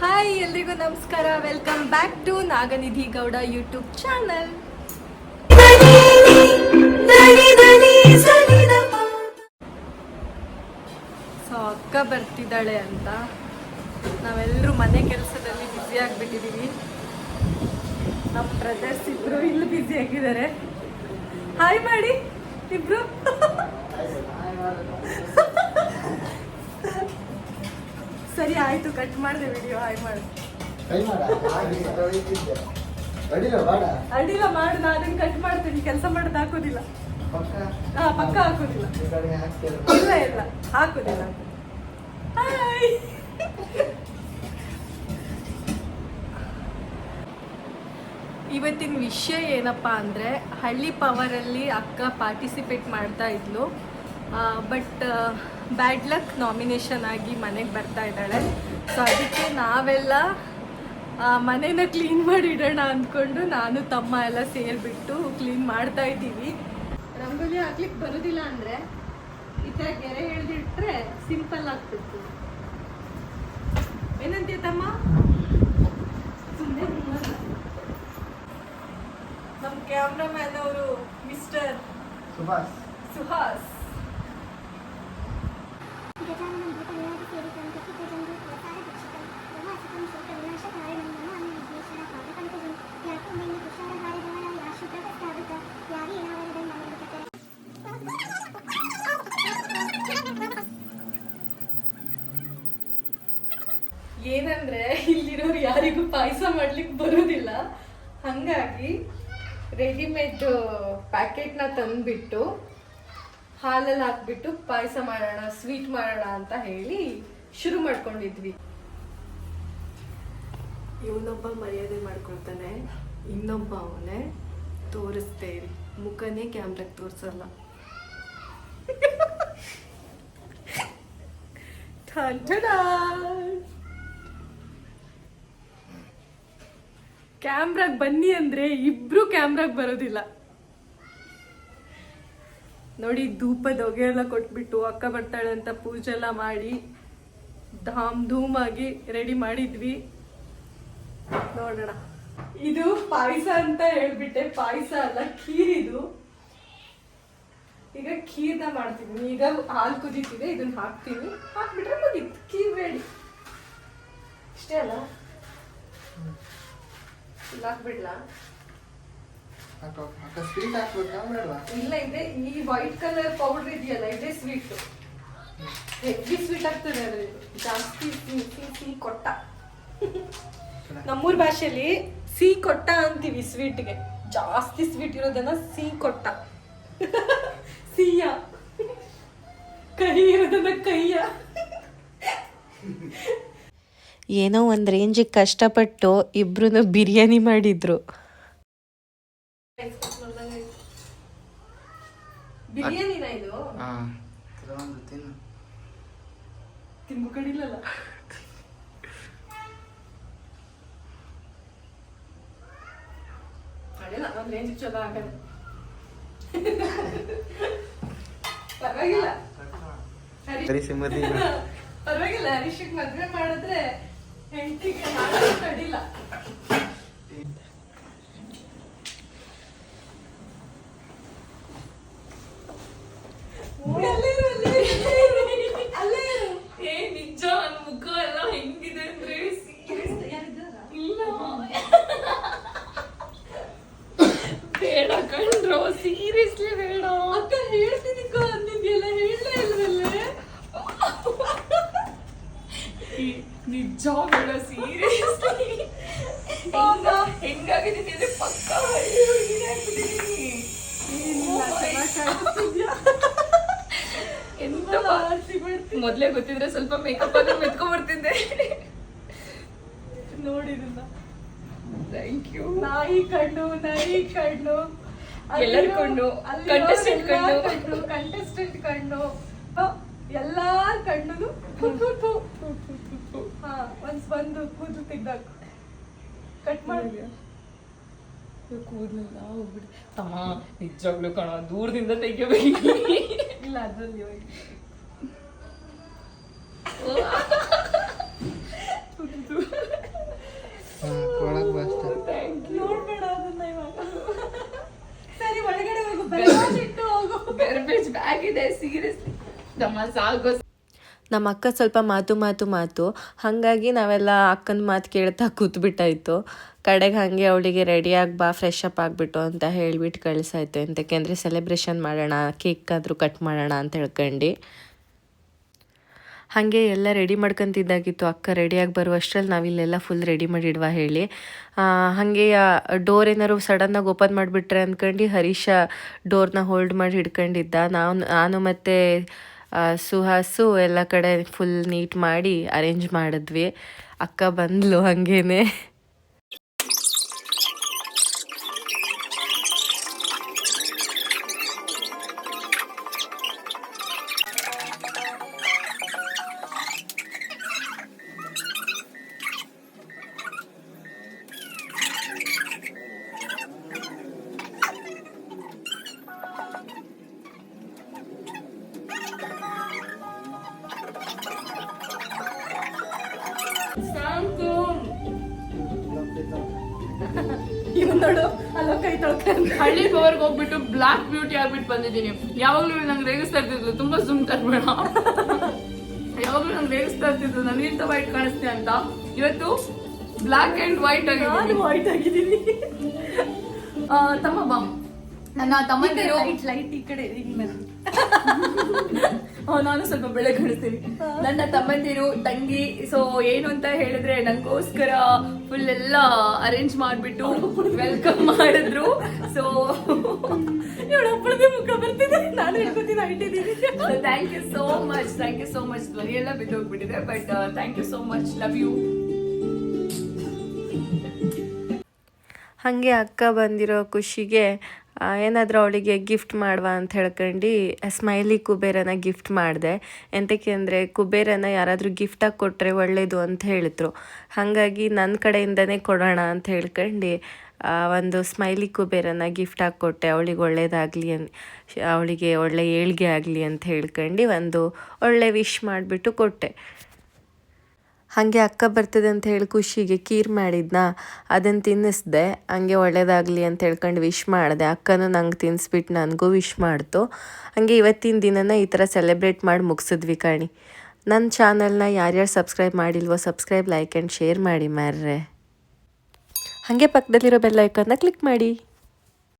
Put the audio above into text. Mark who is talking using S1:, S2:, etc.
S1: Hi ಎಲ್ರಿಗೂ ನಮಸ್ಕಾರ. Welcome back to Naganidhi Gowda YouTube channel so ಅಕ್ಕ ಬರ್ತಿದ್ದಾಳೆ ಅಂತ. ನಾವೆಲ್ಲರೂ ಮನೆ ಕೆಲಸದಲ್ಲಿ ಬ್ಯುಸಿ ಆಗಿಬಿಟ್ಟಿದ್ದೀವಿ ನಮ್ಮ ಬ್ರದರ್ಸ್ ಇಬ್ರು ಇಲ್ಲಿ ಬ್ಯುಸಿ ಆಗಿದ್ದಾರೆ. ಹಾಯ್ ಮಾಡಿ. ಇಬ್ರು. ಸರಿ ಆಯ್ತು ಕಟ್ ಮಾಡಿದೆ ವಿಡಿಯೋ ಹಾಯ್ ಮಾಡು.
S2: ಅಡಿಲ್ಲ ಮಾಡ
S1: ಅದನ್ನ ಕಟ್ ಮಾಡ್ತೀನಿ. ಕೆಲಸ ಮಾಡೋದು ಹಾಕೋದಿಲ್ಲ.
S2: ಪಕ್ಕ?
S1: ಹಾ ಪಕ್ಕ ಹಾಕೋದಿಲ್ಲ. ಇಲ್ಲ ಇಲ್ಲ. ಹಾಕೋದಿಲ್ಲ. ಹಾಯ್. ಇವತ್ತಿನ ವಿಷಯ ಏನಪ್ಪ ಅಂದರೆ ಹಳ್ಳಿ ಪವರಲ್ಲಿ ಅಕ್ಕ ಪಾರ್ಟಿಸಿಪೇಟ್ ಮಾಡ್ತಾ ಇದ್ಲು. ಬಟ್ ಬ್ಯಾಡ್ ಲಕ್ ನಾಮಿನೇಷನ್ ಆಗಿ ಮನೆಗೆ ಬರ್ತಾ ಇದ್ದಾಳೆ. ಸೊ ಅದಕ್ಕೆ ನಾವೆಲ್ಲ ಮನೇನ ಕ್ಲೀನ್ ಮಾಡಿಡೋಣ ಅಂದ್ಕೊಂಡು ನಾನು ತಮ್ಮ ಎಲ್ಲ ಸೇರಿಬಿಟ್ಟು ಕ್ಲೀನ್ ಮಾಡ್ತಾ ಇದ್ದೀವಿ. ರಂಗೋಲಿ ಹಾಕ್ಲಿಕ್ಕೆ ಬರೋದಿಲ್ಲ ಅಂದರೆ ಈ ಥರ ಗೆರೆ ಎಳೆದಿಟ್ರೆ ಸಿಂಪಲ್ ಆಗ್ತಿತ್ತು. ಏನಂತೀಯ ತಮ್ಮ? ಸುಮ್ಮನೆ ನಮ್ಮ ಕ್ಯಾಮ್ರಾಮ್ಯಾನ್ ಅವರು ಮಿಸ್ಟರ್
S2: ಸುಭಾಷ್.
S1: ಸುಹಾಸ್. ಏನಂದ್ರೆ, ಇಲ್ಲಿರೋರು ಯಾರಿಗೂ ಪಾಯಸ ಮಾಡ್ಲಿಕ್ಕೆ ಬರೋದಿಲ್ಲ. ಹಂಗಾಗಿ ರೆಡಿಮೇಡ್ ಪ್ಯಾಕೆಟ್ನ ತಂದ್ಬಿಟ್ಟು, ಹಾಲಲ್ಲಿ ಹಾಕ್ಬಿಟ್ಟು ಪಾಯಸ ಮಾಡೋಣ ಸ್ವೀಟ್ ಮಾಡೋಣ ಅಂತ ಹೇಳಿ ಶುರು ಮಾಡ್ಕೊಂಡಿದ್ವಿ. ಇವನೊಬ್ಬ ಮರ್ಯಾದೆ ಮಾಡ್ಕೊಳ್ತಾನೆ, ಇನ್ನೊಬ್ಬ ಅವನೇ ತೋರಿಸ್ತೇ ಇರಿ, ಮುಖನೇ ಕ್ಯಾಮ್ರಾಗೆ ತೋರಿಸಲ್ಲ. ಕ್ಯಾಮ್ರಾಗ್ ಬನ್ನಿ ಅಂದ್ರೆ ಇಬ್ರು ಕ್ಯಾಮ್ರಾಗ್ ಬರೋದಿಲ್ಲ. ನೋಡಿ, ಧೂಪದ ಹೊಗೆ ಎಲ್ಲ ಕೊಟ್ಬಿಟ್ಟು ಅಕ್ಕ ಬರ್ತಾಳೆ ಅಂತ ಪೂಜೆ ಎಲ್ಲ ಮಾಡಿ ಧಾಮ್ ಧೂಮ್ ಆಗಿ ರೆಡಿ ಮಾಡಿದ್ವಿ. ನೋಡೋಣ. ಇದು ಪಾಯಸ ಅಂತ ಹೇಳ್ಬಿಟ್ಟೆ. ಪಾಯಸ ಅಲ್ಲ ಖೀರಿದು ಈಗ ಖೀರ್ನ ಮಾಡ್ತಿದ್ದೀನಿ ಈಗ ಹಾಲು ಕುದೀತಿದೆ, ಇದನ್ನ ಹಾಕ್ತೀನಿ. ಹಾಕ್ಬಿಟ್ರೆ ಮುಗೀತು. ಖೀರ್ ರೆಡಿ ಇಷ್ಟೇ ಅಲ್ಲ? ಹಾಕ್ಬಿಡ್ಲಾ
S2: ಹಾಕೋ ಹಾಕ ಸ್ವೀಟ್ ಹಾಕ್ಬೇಕಾ
S1: ಇಲ್ಲ ಇದೆ ಈ ವೈಟ್ ಕಲರ್ ಪೌಡರ್ ಇದೆಯಲ್ಲ ಇದೇ ಸ್ವೀಟ್ ಹೆವಿ ಸ್ವೀಟ್ ಆಗ್ತದೆ ಅದ್ರಲ್ಲಿ ಜಾಸ್ತಿ ಸಿಹಿ ಸಿಹಿ ಕೊಟ್ಟ. ನಮ್ಮೂರ್ ಭಾಷೆಯಲ್ಲಿ ಸಿಹಿ ಕೊಟ್ಟ ಅಂತೀವಿ ಸ್ವೀಟ್ಗೆ ಜಾಸ್ತಿ ಸ್ವೀಟ್ ಇರೋದನ್ನ ಸಿಹಿ ಕೊಟ್ಟ. ಸಿಹಿಯ ಕಹಿ ಇರೋದನ್ನ ಕೈಯ
S3: ಏನೋ ಒಂದು ರೇಂಜಿಗೆ ಕಷ್ಟಪಟ್ಟು ಇಬ್ರು ಬಿರಿಯಾನಿ ಮಾಡಿದ್ರು.
S1: ಪರವಾಗಿಲ್ಲ. ಹರೀಶ್
S2: ಸರಿ ಸಿಮ್ಮದಿ
S1: ಪರವಾಗಿಲ್ಲ ಹರೀಶಿಗೆ ಮದ್ವೆ ಮಾಡಿದ್ರೆ ಹೆಂಡತಿಗೆ ಅಡಿಲ್ಲ
S4: ಏ ನಿಜ ನನ್ ಮುಖ ಎಲ್ಲ ಹೆಂಗಿದೆ ಅಂದ್ರೆ ಇಲ್ಲ ಬೇಡ ಕಣ್ರೋ ಸೀರಿಯಸ್ಲಿ ಬೇಡ
S1: ಅಕ್ಕ ಹೇಳ್ತೀನಿ ಕೋ ಅಂದಿದ್ಯಲ್ಲ ಹೇಳಲೇ ಇಲ್ವಲ್ಲೇ
S4: ಈ ನಿಜ ಹೇಳೋ ಸೀರಿಯಸ್ಲಿ ಹೆಂಗಾಗಿದ್ದೀನಿ ಅಂದ್ರೆ ಪಕ್ಕ
S1: ಕಾಣಿಸ್ತಿದ್ಯಾ
S4: ಎಂತ ಮೊದ್ಲೇ ಗೊತ್ತಿದ್ರೆ ಸ್ವಲ್ಪ ಮೇಕಪ್ ಆದ್ರೂ ಮೆತ್ಕೊಂಡ್ ಬರ್ತಿದ್ದೆ
S1: ನೋಡಿದನ್ನ
S4: ಥ್ಯಾಂಕ್ ಯು
S1: ನಾಯಿ ಕಣ್ಣು ನಾಯಿ ಕಣ್ಣು.
S4: ಎಲ್ಲರ ಕಣ್ಣು, ಕಂಟೆಸ್ಟೆಂಟ್ ಕಣ್ಣು.
S1: ಕಂಟೆಸ್ಟೆಂಟ್ ಕಣ್ಣು. ಎಲ್ಲಾರ ಕಣ್ಣು ಹಾ ಒಂದ್ ಬಂದು ಕೂದಲು ತೆಗ್ದಾಕು. ಕಟ್ ಮಾಡಿದ್ಯಾ
S4: ಕೂದಲೆಲ್ಲ ಹೋಗ್ಬಿಟ್ಟು ತಮ್ಮ ನಿಜವಾಗ್ಲೂ ಕಣ ದೂರದಿಂದ ತೆಗಿಬೇಕು.
S1: ಇಲ್ಲ ಅದ್ರಲ್ಲಿ ಹೋಗಿ.
S4: ನೋಡ್ಬೇಡ ಅದನ್ನ ಇವಾಗ. ಸರಿ ಒಳಗಡೆ ಹೋಗು.
S3: ಬೆರ್ಬೇಜ್ ಬ್ಯಾಗ್ ಇದೆ ಸೀರಿಯಸ್ಲಿ ನಮ್ಮ ಅಕ್ಕ ಸ್ವಲ್ಪ ಮಾತು ಮಾತು ಮಾತು, ಹಾಗಾಗಿ ನಾವೆಲ್ಲ ಅಕ್ಕನ ಮಾತು ಕೇಳ್ತಾ ಕೂತ್ಬಿಟ್ಟಾಯ್ತು. ಕಡೆಗೆ ಹಾಗೆ ಅವಳಿಗೆ ರೆಡಿಯಾಗಿ ಬಾ ಫ್ರೆಶ್ ಅಪ್ ಆಗಿಬಿಟ್ಟು ಅಂತ ಹೇಳಿಬಿಟ್ಟು ಕಳಿಸಾಯ್ತು. ಎಂತಕ್ಕೆಂದರೆ ಸೆಲೆಬ್ರೇಷನ್ ಮಾಡೋಣ ಕೇಕ್ ಆದರೂ ಕಟ್ ಮಾಡೋಣ ಅಂತ ಹೇಳ್ಕೊಂಡು. ಹಾಗೆ ಎಲ್ಲ ರೆಡಿ ಮಾಡ್ಕೊಂತಿದ್ದಾಗಿತ್ತು. ಅಕ್ಕ ರೆಡಿಯಾಗಿ ಬರುವಷ್ಟರಲ್ಲಿ ನಾವಿಲ್ಲೆಲ್ಲ ಫುಲ್ ರೆಡಿ ಮಾಡಿಡುವ ಹೇಳಿ. ಹಾಗೆ ಡೋರ್ ಏನಾದ್ರು ಸಡನ್ನಾಗಿ ಓಪನ್ ಮಾಡಿಬಿಟ್ರೆ ಅಂದ್ಕೊಂಡು ಹರೀಶ ಡೋರ್ನ ಹೋಲ್ಡ್ ಮಾಡಿ ಹಿಡ್ಕೊಂಡಿದ್ದ. ನಾನು ನಾನು ಮತ್ತು ಸುಹಾಸು ಎಲ್ಲ ಕಡೆ ಫುಲ್ ನೀಟ್ ಮಾಡಿ ಅರೇಂಜ್ ಮಾಡಿದ್ವಿ. ಅಕ್ಕ ಬಂದ್ಲು ಹಾಗೇನೆ.
S1: ನೋಡು ಅಲ್ಲೋ ಕೈ ತೊಳ್ಕೊಂಡು
S4: ಹಳ್ಳಿ ಪವರ್ಗೆ ಹೋಗ್ಬಿಟ್ಟು ಬ್ಲಾಕ್ ಬ್ಯೂಟಿ ಆಗ್ಬಿಟ್ಟು ಬಂದಿದ್ದೀನಿ. ಯಾವಾಗ್ಲೂ ನಂಗೆ ರೇಗಿಸ್ತಾ ಇರ್ತಿದ್ಲು ತುಂಬಾ ಜುಮ್ ತರ್ಬೇಡ ಯಾವಾಗ್ಲೂ ನಂಗೆ ರೇಗಿಸ್ತಾ ಇರ್ತಿದ್ಲು ಇಂಥ ವೈಟ್ ಕಾಣಿಸ್ತೀನಿ ಅಂತ. ಇವತ್ತು ಬ್ಲಾಕ್ ಅಂಡ್ ವೈಟ್
S1: ನಾನು
S4: ಆಗಿ
S1: ವೈಟ್ ಆಗಿದ್ದೀನಿ
S4: ತಮ್ಮ ಬಾ ನನ್ನ ತಮ್ಮ
S1: ಲೈಟ್ ಲೈಟ್ ಈ ಕಡೆ.
S4: ನಾನು ಸ್ವಲ್ಪ ಬೆಳೆ ಕಳಿಸ್ತೀನಿ ನನ್ನ ತಮ್ಮಂದಿರು, ತಂಗಿ ಸೊ ಏನು ಅಂತ ಹೇಳಿದ್ರೆ ನಂಗೋಸ್ಕರ ಫುಲ್ ಎಲ್ಲ ಅರೇಂಜ್ ಮಾಡ್ಬಿಟ್ಟು ವೆಲ್ಕಮ್ ಮಾಡಿದ್ರು. ಸೊ
S1: ಇವಳು ಮುಖ ಬರ್ತಿದೆ. ನಾನು ಹೇಳ್ಕೊತೀನಿ ಹೈಟ್ ಇದ್ದೀನಿ
S4: thank you so much thank you so much ಧ್ವನಿ ಎಲ್ಲ ಬಿದ್ದೋಗ್ಬಿಟ್ಟಿದೆ but thank you so much love you
S3: ಹಾಗೆ ಅಕ್ಕ ಬಂದಿರೋ ಖುಷಿಗೆ ಏನಾದರೂ ಅವಳಿಗೆ ಗಿಫ್ಟ್ ಮಾಡುವ ಅಂತ ಹೇಳ್ಕೊಂಡು ಸ್ಮೈಲಿ ಕುಬೇರನ ಗಿಫ್ಟ್ ಮಾಡಿದೆ. ಎಂತಕ್ಕೆ ಅಂದರೆ, ಕುಬೇರನ ಯಾರಾದರೂ ಗಿಫ್ಟಾಗಿ ಕೊಟ್ಟರೆ ಒಳ್ಳೆಯದು ಅಂತ ಹೇಳಿದ್ರು. ಹಾಗಾಗಿ ನನ್ನ ಕಡೆಯಿಂದನೇ ಕೊಡೋಣ ಅಂತ ಹೇಳ್ಕೊಂಡು ಒಂದು ಸ್ಮೈಲಿ ಕುಬೇರನ ಗಿಫ್ಟಾಗಿ ಕೊಟ್ಟೆ. ಅವಳಿಗೆ ಒಳ್ಳೇದಾಗಲಿ ಅನ್, ಅವಳಿಗೆ ಒಳ್ಳೆ ಏಳಿಗೆ ಆಗಲಿ ಅಂತ ಹೇಳ್ಕೊಂಡು ಒಂದು ಒಳ್ಳೆ ವಿಶ್ ಮಾಡಿಬಿಟ್ಟು ಕೊಟ್ಟೆ. ಹಾಗೆ ಅಕ್ಕ ಬರ್ತದೆ ಅಂತ ಹೇಳಿ ಖುಷಿಗೆ ಕೀರ್ ಮಾಡಿದ್ನ? ಅದನ್ನು ತಿನ್ನಿಸ್ದೆ. ಹಂಗೆ ಒಳ್ಳೇದಾಗಲಿ ಅಂತ ಹೇಳ್ಕೊಂಡು ವಿಶ್ ಮಾಡಿದೆ. ಅಕ್ಕನೂ ನಂಗೆ ತಿನ್ನಿಸ್ಬಿಟ್ಟು ನನಗೂ ವಿಶ್ ಮಾಡ್ತು. ಹಾಗೆ ಇವತ್ತಿನ ದಿನನ ಈ ಥರ ಸೆಲೆಬ್ರೇಟ್ ಮಾಡಿ ಮುಗಿಸಿದ್ವಿ ಕಾಣಿ. ನನ್ನ ಚಾನಲ್ನ ಯಾರ್ಯಾರು ಸಬ್ಸ್ಕ್ರೈಬ್ ಮಾಡಿಲ್ವೋ ಸಬ್ಸ್ಕ್ರೈಬ್ ಲೈಕ್ ಆ್ಯಂಡ್ ಶೇರ್ ಮಾಡಿ ಮಾರ್ರೆ. ಹಾಗೆ ಪಕ್ಕದಲ್ಲಿರೋ ಬೆಲ್ ಐಕನ್ನ ಕ್ಲಿಕ್ ಮಾಡಿ.